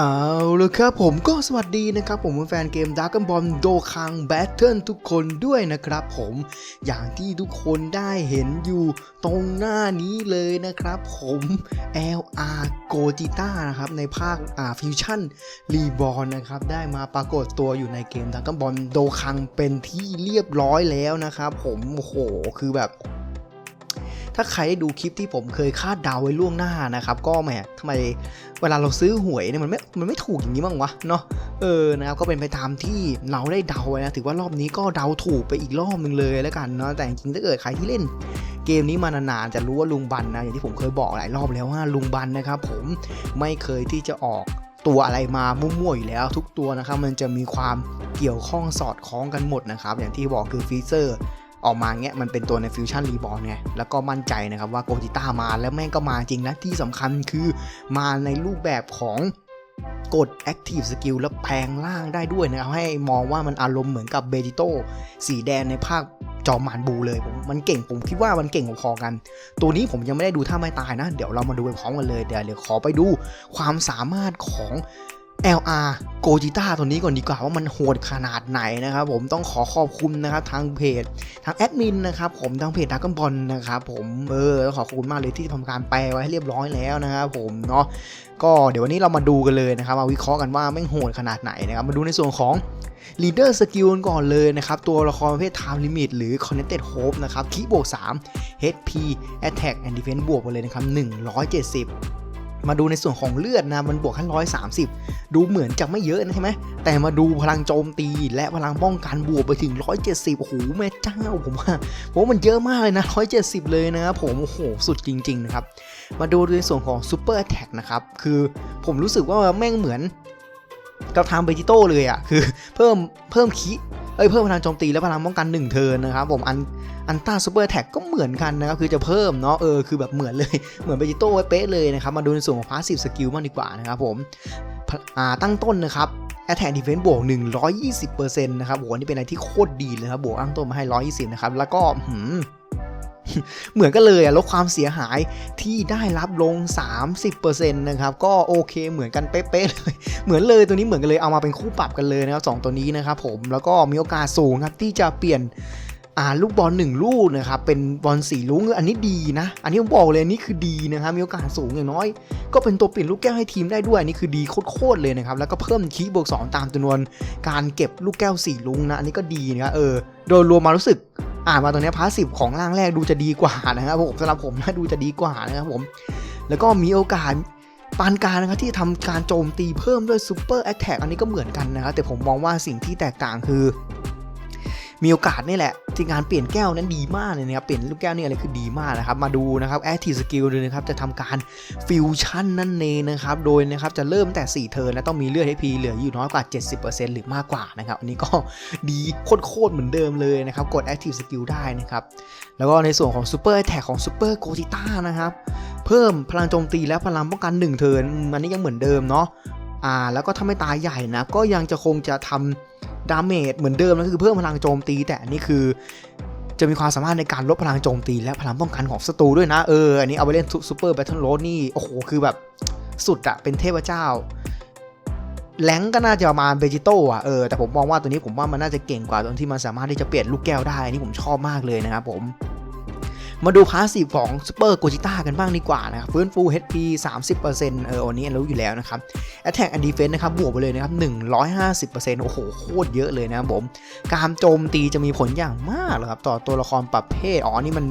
เอาลยครับผมก็สวัสดีนะครับผมแฟนเกมด r a กันบอลโดคังแบทเทิลทุกคนด้วยนะครับผมอย่างที่ทุกคนได้เห็นอยู่ตรงหน้านี้เลยนะครับผม LR g o g i t a นะครับในภาคอ่าฟิวชั่นรีบอลนะครับได้มาปรากฏตัวอยู่ในเกมด r a กันบอลโดคังเป็นที่เรียบร้อยแล้วนะครับผมโหคือแบบ ถ้าใครได้ดูคลิปที่ผมเคยคาดเดาไว้ล่วงหน้านะครับ ก็แหมทำไมเวลาเราซื้อหวยเนี่ยมันไม่ มันไม่ถูกอย่างนี้บ้างวะเนาะ เออ นะครับ ก็เป็นไปตามที่เราได้เดาไว้นะ ถือว่ารอบนี้ก็เดาถูกไปอีกรอบหนึ่งเลยแล้วกันเนาะ แต่จริงๆถ้าเกิดใครที่เล่นเกมนี้มานานๆจะรู้ว่าลุงบันนะ อย่างที่ผมเคยบอกหลายรอบแล้วว่าลุงบันนะครับผมไม่เคยที่จะออกตัวอะไรมามั่วๆอยู่แล้ว ทุกตัวนะครับมันจะมีความเกี่ยวข้องสอดคล้องกันหมดนะครับ อย่างที่บอกคือฟีเจอร์ ออกมาเงี้ยมันเป็นตัวในฟิวชั่นรีบอลไงแล้วก็มั่นใจนะครับว่าโกจิต้ามาแล้วแม่งก็มาจริงนะ ที่สำคัญคือมาในรูปแบบของกด Active Skill แล้วแปลงร่างได้ด้วยนะครับ ให้มองว่ามันอารมณ์เหมือนกับเบจิโตสีแดงในภาคจอมานบูเลยผมมันเก่งผมคิดว่ามันเก่งพอกัน ตัวนี้ผมยังไม่ได้ดูท่าไม่ตายนะ เดี๋ยวเรามาดูไปพร้อมกันเลยเดี๋ยวเดี๋ยวขอไปดูความสามารถของ LR โกจิต้าตัวนี้ก่อนดีกว่าว่ามันโหดขนาดไหนนะครับผมต้องขอขอบคุณนะครับทางเพจทางแอดมินนะครับผมทางเพจดักกันบอลนะครับผมเออต้องขอขอบคุณมากเลยที่ทำการแปลไว้ให้เรียบร้อยแล้วนะครับผมเนาะก็เดี๋ยววันนี้เรามาดูกันเลยนะครับมาวิเคราะห์กันว่าแม่งโหดขนาดไหนนะครับมาดูในส่วนของ Leader Skill ก่อนเลยนะครับ ตัวละครประเภท Time Limit หรือ Connected Hope นะครับคีบวก 3 HP Attack and Defense บวกไปเลยนะครับ 170 มาดูในส่วนของเลือดนะมันบวกแค่130ดูเหมือนจะไม่เยอะนะใช่ไหมแต่มาดูพลังโจมตีและพลังป้องกันบวกไปถึง 170โอ้โหแม่เจ้าผมว่าผมมันเยอะมากเลยนะ 170 เลยนะครับผมโอ้โหสุดจริง ๆ นะครับ มาดูในส่วนของ Super Attack นะครับ คือผมรู้สึกว่าแม่งเหมือนกับทางเบจิโต้เลยอะ่ะคือเพิ่มเพิ่มคิ เอ้ยเพิ่มพลังโจมตีและพลังป้องกัน1เทิร์นนะครับผมอันอันต้าซูเปอร์แท็กก็เหมือนกันนะครับคือจะเพิ่มเนาะเออคือแบบเหมือนเลยเหมือนเบจิโต้ไว้เป๊ะเลยนะครับมาดูในส่วนของพาสซีฟสกิลมากดีกว่านะครับผมอ่าตั้งต้นนะครับแอตแทนดีเฟนต์บวก 120%นะครับโหนี่เป็นอะไรที่โคตรดีเลยครับบวกตั้งต้นมาให้ 120 นะครับ แล้วก็หืม เหมือนกันเลยอะลดความเสียหายที่ได้รับลง 30%นะครับก็โอเคเหมือนกันเป๊ะๆเลยเหมือนเลยตัวนี้เหมือนกันเลยเอามาเป็นคู่ปรับกันเลยนะครับสองตัวนี้นะครับผมแล้วก็มีโอกาสสูงครับที่จะเปลี่ยนลูกบอลหนึ่งลูกนะครับเป็นบอลสีลุ้งอันนี้ดีนะ อันนี้ผมบอกเลยอันนี้คือดีนะครับมีโอกาสสูงอย่างน้อย ก็เป็นตัวเปลี่ยนลูกแก้วให้ทีมได้ด้วยอันนี้คือดีโคตรๆเลยนะครับแล้วก็เพิ่มคีบวก2ตามจำนวนการเก็บลูกแก้วสีลุ้งนะอันนี้ก็ดีนะเออโดยรวมมารู้สึก อ่านมาตรงนี้พาสซีฟของร่างแรกดูจะดีกว่านะครับผมสำหรับผมนะดูจะดีกว่านะครับผม แล้วก็มีโอกาสปานการนะครับที่ทำการโจมตีเพิ่มด้วยซูเปอร์แอตแทกอันนี้ก็เหมือนกันนะครับแต่ผมมองว่าสิ่งที่แตกต่างคือ มีโอกาสนี่แหละที่การเปลี่ยนแก้วนั้นดีมากเลยนะครับ เปลี่ยนลูกแก้วนี่อะไรคือดีมากนะครับ มาดูนะครับแอคทีฟสกิลดูนะครับ จะทำการฟิวชั่นนั่นเองนะครับ โดยนะครับจะเริ่มแต่ 4 เทิร์นและต้องมีเลือด HP เหลืออยู่น้อยกว่า 70%หรือมากกว่านะครับ อันนี้ก็ดีโคตรๆเหมือนเดิมเลยนะครับ กด Active Skill ได้นะครับ แล้วก็ในส่วนของ Super Attack ของ Super g o t i t a นะครับ เพิ่มพลังโจมตีและพลังป้องกัน 1 เทิร์นอันนี้ยังเหมือนเดิมเนาะ อ่าแล้วก็ถ้าไม่ตายใหญ่นะ ก็ยังจะคงจะทำดาเมจเหมือนเดิมนะคือเพิ่มพลังโจมตี แต่อันนี้คือ จะมีความสามารถในการลดพลังโจมตี และพลังป้องกันของศัตรูด้วยนะเอออันนี้เอาไปเล่น Super Battle Road นี่โอ้โหคือแบบสุดอะเป็นเทพเจ้าแรงก็น่าจะประมาณเบจิโต้อะเออแต่ผมมองว่าตัวนี้ผมว่ามันน่าจะเก่งกว่าตรงที่มันสามารถที่จะเปลี่ยนลูกแก้วได้นี่ผมชอบมากเลยนะครับผม มาดูพาสซีฟของซูเปอร์โกจิต้ากันบ้างดีกว่านะครับฟื้นฟู HP 30%เอออันนี้รู้อยู่แล้วนะครับ Attack and Defense นะครับบวกไปเลยนะครับ 150%โอ้โห โคตรเยอะเลยนะครับผม การโจมตีจะมีผลอย่างมากเลยครับ ต่อตัวละครประเภท อ๋อ นี่มัน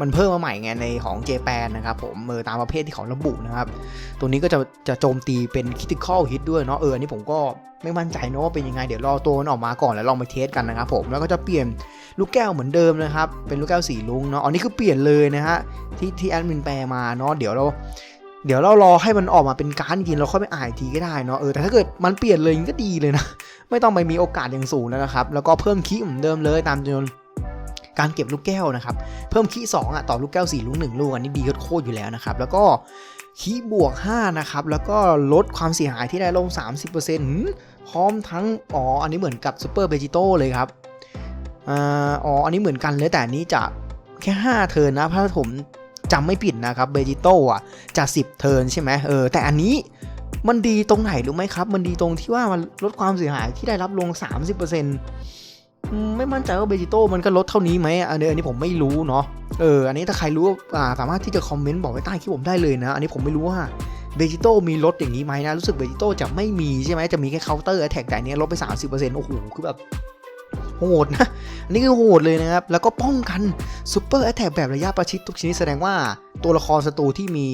มันเพิ่มมาใหม่ไงในของเจแปนนะครับผมเออตามประเภทที่เขาระบุนะครับ ตัวนี้ก็จะจะโจมตีเป็น critical hit ด้วยเนาะเอออันนี้ผมก็ไม่มั่นใจเนาะว่าเป็นยังไง เดี๋ยวรอตัวมันออกมาก่อนแล้วลองไปเทสกันนะครับผมแล้วก็จะเปลี่ยนลูกแก้วเหมือนเดิมนะครับ เป็นลูกแก้วสีลุงเนาะอันนี้คือเปลี่ยนเลยนะฮะที่ที่แอดมินแปลมาเนาะเดี๋ยวเราเดี๋ยวเรารอให้มันออกมาเป็นการ์ดจริงเราค่อยไปอ่านทีก็ได้เนาะเออแต่ถ้าเกิดมันเปลี่ยนเลยก็ดีเลยนะ ไม่ต้องไปมีโอกาสอย่างสูงแล้วนะครับ แล้วก็เพิ่มคีเหมือนเดิมเลยตามจำนวน การเก็บลูกแก้วนะครับ เพิ่มคีย์สองอะต่อลูกแก้วสี่ลูกหนึ่งลูกอันนี้ดีโคตรอยู่แล้วนะครับ แล้วก็คีย์บวก 5 นะครับ แล้วก็ลดความเสียหายที่ได้ลง 30%พร้อมทั้ง อ๋อ อันนี้เหมือนกับซูเปอร์เบจิโต้เลยครับ อ๋อ อันนี้เหมือนกันเลยแต่อันนี้จะแค่ 5 เทินนะ ถ้าผมจำไม่ผิดนะครับเบจิโต้อะจะ 10 เทินใช่ไหมเออ แต่อันนี้มันดีตรงไหนรู้ไหมครับ มันดีตรงที่ว่ามันลดความเสียหายที่ได้รับลง 30%อืม ไม่มั่นใจว่าเบจิโต้มันก็ลดเท่านี้ไหมอันนี้อันนี้ผมไม่รู้เนาะเอออันนี้ถ้าใครรู้อ่าสามารถที่จะคอมเมนต์บอกไว้ใต้คลิปผมได้เลยนะ อันนี้ผมไม่รู้ว่าเบจิโต้มีลดอย่างนี้ไหมนะ รู้สึกเบจิโต้จะไม่มีใช่ไหมจะมีแค่เคาน์เตอร์แท็กแต่เนี้ยลดไป 30%โอ้โหคือแบบโหดนะ อันนี้คือโหดเลยนะครับ แล้วก็ป้องกันซูเปอร์แอตแทกแบบระยะประชิดทุกชนิดแสดงว่าตัวละครศัตรูที่มี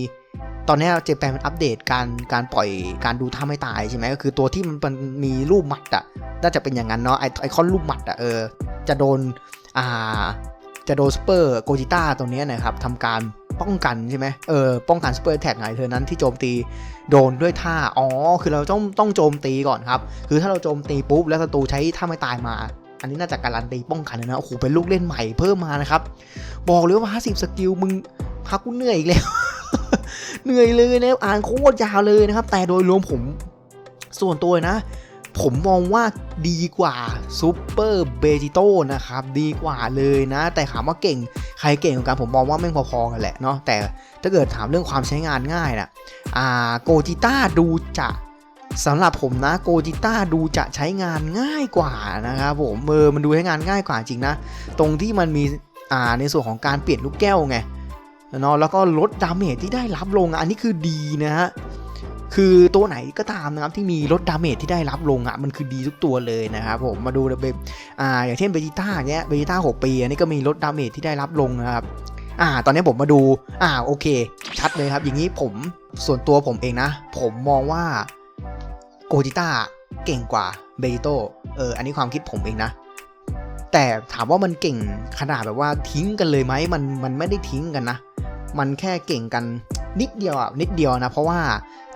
ตอนนี้เจแปนมันอัปเดตการการปล่อยการดูท่าไม่ตายใช่ไหมก็คือตัวที่มันมีรูปหมัดอะน่าจะเป็นอย่างนั้นเนาะไอไอคอนรูปหมัดอะเออจะโดนอ่าจะโดนซูเปอร์โกจิต้าตรงนี้นะครับทำการป้องกันใช่ไหมเออป้องกันซูเปอร์แท็กไงเธอนั้นที่โจมตีโดนด้วยท่า อ๋อ คือเราต้องต้องโจมตีก่อนครับ คือถ้าเราโจมตีปุ๊บ แล้วศัตรูใช้ท่าไม่ตายมา อันนี้น่าจะการันตีป้องกันเลยนะโอ้โหเป็นลูกเล่นใหม่เพิ่มมานะครับ บอกเลยว่า 50 สกิลมึงพักกูเหนื่อยอีกแล้ว เหนื่อยเลยนะอ่านโคตรยาวเลยนะครับ แต่โดยรวมผมส่วนตัวนะ ผมมองว่าดีกว่าซูเปอร์เบจิโต้นะครับ ดีกว่าเลยนะ แต่ถามว่าเก่งใครเก่งกว่ากันผมมองว่าแม่งพอๆกันแหละเนาะแต่ถ้าเกิดถามเรื่องความใช้งานง่ายนะอ่าโกจิต้าดูจะสำหรับผมนะโกจิต้าดูจะใช้งานง่ายกว่านะครับผมเออมันดูใช้งานง่ายกว่าจริงนะ ตรงที่มันมีอ่าในส่วนของการเปลี่ยนลูกแก้วไง เนาะแล้วก็ลดดาเมจที่ได้รับลงอะอันนี้คือดีนะฮะคือตัวไหนก็ตามนะครับที่มีลดดาเมจที่ได้รับลงอะมันคือดีทุกตัวเลยนะครับผมมาดูเบบอ่าอย่างเช่นเบจิต้าเนี้ยเบจิต้า6ปีอันนี้ก็มีลดดาเมจที่ได้รับลงนะครับอ่า ตอนนี้ผมมาดูอ่าโอเค ชัดเลยครับ อย่างนี้ผมส่วนตัวผมเองนะ ผมมองว่าโกจิต้าเก่งกว่าเบจิโตเอออันนี้ความคิดผมเองนะ แต่ถามว่ามันเก่งขนาดแบบว่าทิ้งกันเลยไหมมันมันไม่ได้ทิ้งกันนะ มันแค่เก่งกันนิดเดียวอะนิดเดียวนะ เพราะว่า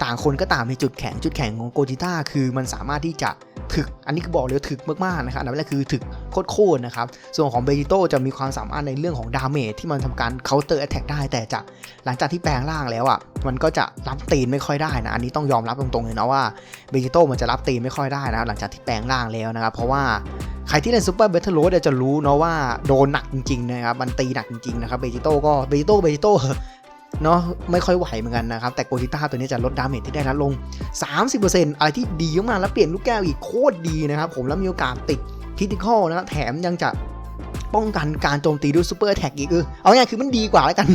ต่างคนก็ต่างมีจุดแข็งจุดแข็งของโกจิต้าคือมันสามารถที่จะถึก อันนี้คือบอกเลยถึกมากๆนะครับอันดับแรกคือถึกโคตรๆนะครับ ส่วนของเบจิโตจะมีความสามารถในเรื่องของดาเมจที่มันทำการเคาน์เตอร์แอตแทกได้ แต่จะหลังจากที่แปลงร่างแล้วอะ มันก็จะรับตีนไม่ค่อยได้นะ อันนี้ต้องยอมรับตรงๆเลยนะว่าเบจิโตมันจะรับตีนไม่ค่อยได้นะหลังจากที่แปลงร่างแล้วนะครับ เพราะว่า ใครที่เล่นซูเปอร์เบทเทิลโรดจะรู้เนาะว่าโดนหนักจริงๆนะครับ มันตีหนักจริงๆนะครับเบจิโต้ก็เบจิโต้เบจิโต้เนาะไม่ค่อยไหวเหมือนกันนะครับ แต่โกจิต้าตัวนี้จะลดดาเมจที่ได้รับลง 30%อะไรที่ดีมากๆแล้วเปลี่ยนลูกแก้วอีกโคตรดีนะครับผมแล้วมีโอกาสติดคิติคอลนะครับแถมยังจะป้องกันการโจมตีด้วยซูเปอร์แท็กอีกเออเอาง่ายคือมันดีกว่าแล้วกัน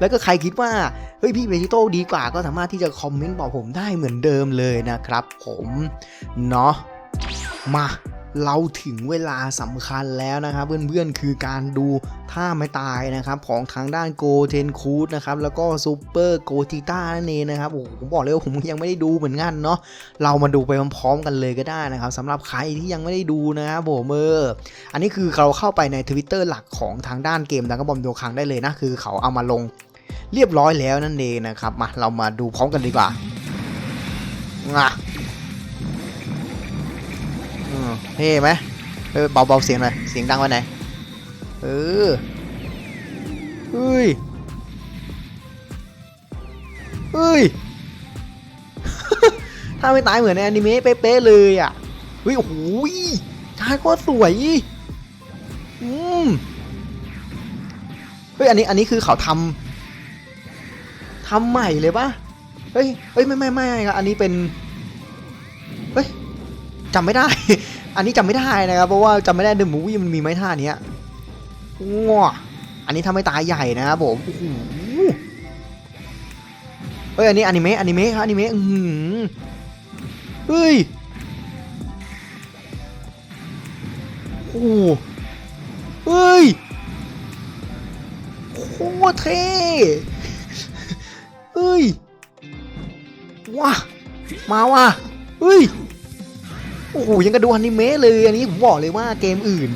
แล้วก็ใครคิดว่า เฮ้ยพี่เบจิโต้ดีกว่าก็สามารถที่จะคอมเมนต์บอกผมได้เหมือนเดิมเลยนะครับผม เนาะมา เราถึงเวลาสำคัญแล้วนะครับเพื่อนๆคือการดูท่าไม่ตายนะครับของทางด้านโกเทนคูดนะครับแล้วก็ซูเปอร์โกติต้านั่นเองนะครับโอ้ผมบอกเลยว่าผมยังไม่ได้ดูเหมือนกันเนาะเรามาดูไปพร้อมๆกันเลยก็ได้นะครับสำหรับใครที่ยังไม่ได้ดูนะครับผมเอออันนี้คือเราเข้าไปใน Twitter หลักของทางด้านเกมดังก็บอมโดคังได้เลยนะคือเขาเอามาลงเรียบร้อยแล้วนั่นเองนะครับมาเรามาดูพร้อมกันดีกว่าอะ เท่ไหมเบาเบาเสียงหน่อย เสียงดังไปไหน เออเฮ้ยเฮ้ย ถ้าไม่ตายเหมือนในอนิเมะเป๊ะเลยอะเฮ้ยโอ้โหชายก็สวย อืมเฮ้ยอันนี้อันนี้คือเขาทำทำใหม่เลยปะเฮ้ยเฮ้ยไม่ไม่ไม่อันนี้เป็น เฮ้ยจำไม่ได้ อันนี้จำไม่ได้นะครับ เพราะว่าจำไม่ได้เดอะมูวี่มันมีไหมท่าเนี้ยว้าอันนี้ทำให้ตายใหญ่นะครับผมโอ้โหเฮ้ยอันนี้อนิเมะอนิเมะครับอนิเมะอือหือเฮ้ยโอ้เฮ้ยโคตรเท่เฮ้ยว้ามาว่ะเฮ้ย โอ้โหยังกระดูอนิเมะเลยอันนี้ผมบอกเลยว่าเกมอื่น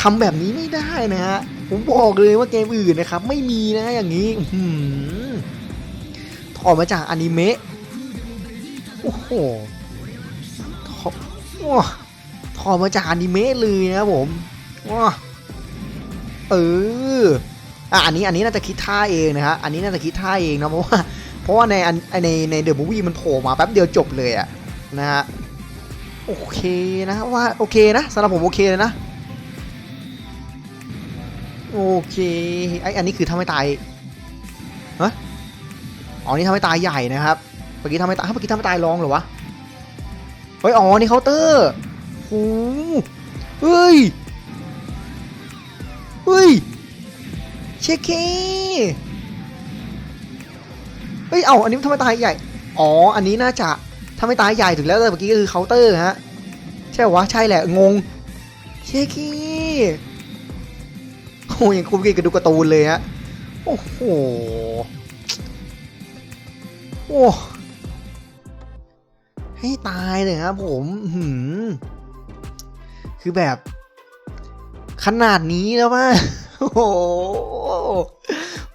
ทำแบบนี้ไม่ได้นะฮะผมบอกเลยว่าเกมอื่นนะครับ ไม่มีนะอย่างนี้อื้อหือถอดมาจากอนิเมะโอ้โหถอดว้าถอดมาจากอนิเมะเลยนะครับผมว้าเอออะอันนี้อันนี้น่าจะคิดท่าเองนะฮะอันนี้น่าจะคิดท่าเองนะเพราะว่าเพราะว่าในอันในในเดอะมูวี่มันโผล่มาแป๊บเดียวจบเลยอะนะฮะ โอเคนะว่าโอเคนะสำหรับผมโอเคเลยนะ โอเคไออันนี้คือทำให้ตายฮะอ๋อนี่ทำให้ตายใหญ่นะครับเมื่อกี้ทำไม่ตายเมื่อกี้ทำไม่ตายลองเหรอวะเฮ้ยอ๋อนี่เคาน์เตอร์โอ้เฮ้ยเฮ้ยเชคเคเฮ้ยเอาอันนี้ทำไมตายใหญ่ อ๋อ อันนี้น่าจะ ทำไมตายใหญ่ถึงแล้วแต่เมื่อกี้ก็คือเคาน์เตอร์ฮะ ใช่หวะ ใช่แหละ งง เชคเคโอ้ยังคุ้มกินกับดูการ์ตูนเลยฮะ โอ้โห โอ้ ให้ตายเลยครับผมหือคือแบบ ขนาดนี้แล้วว่าโอ้โห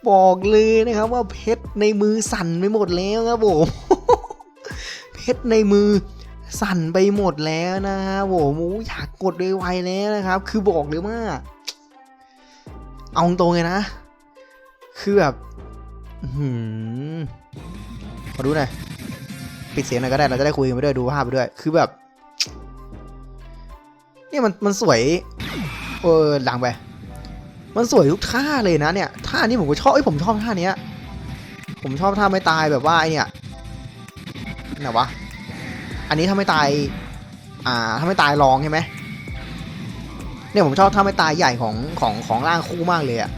บอกเลยนะครับว่าเพชรในมือสั่นไปหมดแล้วครับผม ชรในมือสั่นไปหมดแล้วนะครับผมโอ้อยากกดโดยไวๆแล้วนะครับ คือบอกเลยว่า เอาตรงเลยนะ คือแบบหือขอดูหน่อยปิดเสียงหน่อยก็ได้เราจะได้คุยกันไปด้วยดูภาพไปด้วย คือแบบ เนี่ยมันมันสวย เออหลังไป มันสวยทุกท่าเลยนะเนี่ยท่านี้ผมก็ชอบเอ้ผมชอบท่านี้ผมชอบท่าไม่ตายแบบว่าไอเนี่ยไหนวะ อันนี้ถ้าไม่ตาย อ่า ถ้าไม่ตายลองใช่ไหมเนี่ยผมชอบท่าไม่ตายใหญ่ของของของร่างคู่มากเลยอะ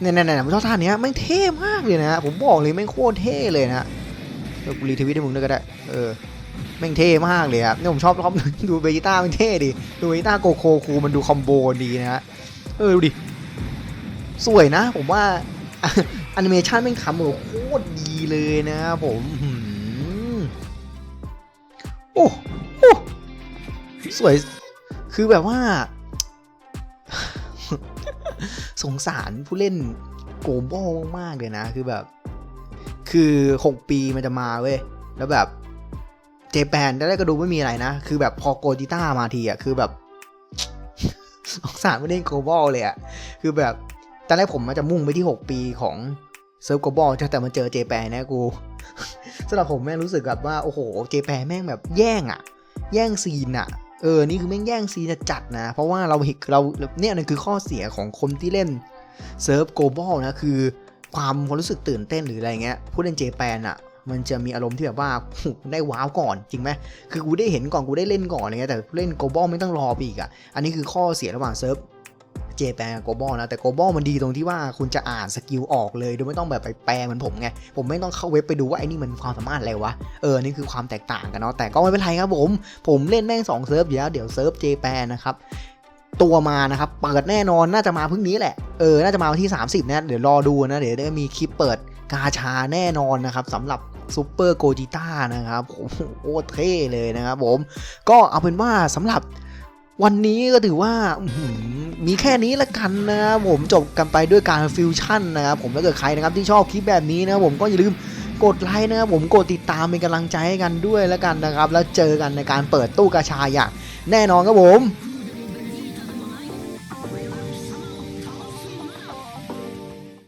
เนี่ยเนี่ยเนี่ยผมชอบท่านี้แม่งเท่มากเลยนะผมบอกเลยแม่งโคตรเท่เลยนะเออกูรีทวิตให้มึงด้วยก็ได้ เออแม่งเท่มากเลยครับเนี่ยผมชอบชอบดูเบจิต้ามันเท่ดิ ดูเบจิต้าโกโคคูมันดูคอมโบดีนะฮะ เออดูดิ สวยนะ ผมว่าแอนิเมชันแม่งทำแบบโคตรดีเลยนะครับผม โอ้โอ้สวย คือแบบว่า สงสารผู้เล่นโกโบมากๆเลยนะ คือแบบ คือ 6 ปีมันจะมาเว้ย แล้วแบบ เจแปนได้ก็ดูไม่มีอะไรนะ คือแบบพอโกจิต้ามาทีอะ คือแบบสงสารไม่เล่นโกบอลเลยอะ คือแบบ ตอนแรกผมมันจะมุ่งไปที่ 6 ปีของเซิร์ฟโกบอลแต่มาเจอเจแปนนะกู สำหรับผมแม่งรู้สึกแบบว่าโอ้โหเจแปนแม่งแบบแย่งอะแย่งซีนอะเออ นี่คือแม่งแย่งซีนจัดนะ เพราะว่าเราเห็นเราเนี่ยนั่นคือข้อเสียของคนที่เล่นเซิร์ฟโกลบอลนะคือความความรู้สึกตื่นเต้นหรืออะไรเงี้ยผู้เล่นเจแปนอะมันจะมีอารมณ์ที่แบบว่าได้ว้าวก่อนจริงไหมคือกูได้เห็นก่อนกูได้เล่นก่อนอะไรเงี้ยแต่เล่นโกลบอลไม่ต้องรอไปอีกอะอันนี้คือข้อเสียระหว่างเซิร์ฟ เจแปนกับโกบอลนะ แต่โกบอลมันดีตรงที่ว่าคุณจะอ่านสกิลออกเลยโดยไม่ต้องแบบไปแปลเหมือนผมไง ผมไม่ต้องเข้าเว็บไปดูว่าไอ้นี่มันความสามารถอะไรวะ เออ นี่คือความแตกต่างกันเนาะ แต่ก็ไม่เป็นไรครับผม ผมเล่นแม่ง2เซิร์ฟอยู่แล้วเดี๋ยวเซิร์ฟเจแปนนะครับตัวมานะครับเปิดแน่นอนน่าจะมาพรุ่งนี้แหละ เออ น่าจะมาวันที่ 30 นะ เดี๋ยวรอดูนะ เดี๋ยวได้มีคลิปเปิดกาชาแน่นอนนะครับสำหรับซูเปอร์โกจิต้านะครับโอ้โหเท่เลยนะครับผม ก็เอาเป็นว่าสำหรับวันนี้ก็ถือว่าอื มีแค่นี้ละกันนะครับผมจบกันไปด้วยการฟิวชั่นนะครับผมถ้าเกิดใครนะครับที่ชอบคลิปแบบนี้นะครับผมก็อย่าลืมกดไลค์นะครับผมกดติดตามเป็นกำลังใจให้กันด้วยแล้วกันนะครับ แล้วเจอกันในการเปิดตู้กระชายอย่างแน่นอนครับผม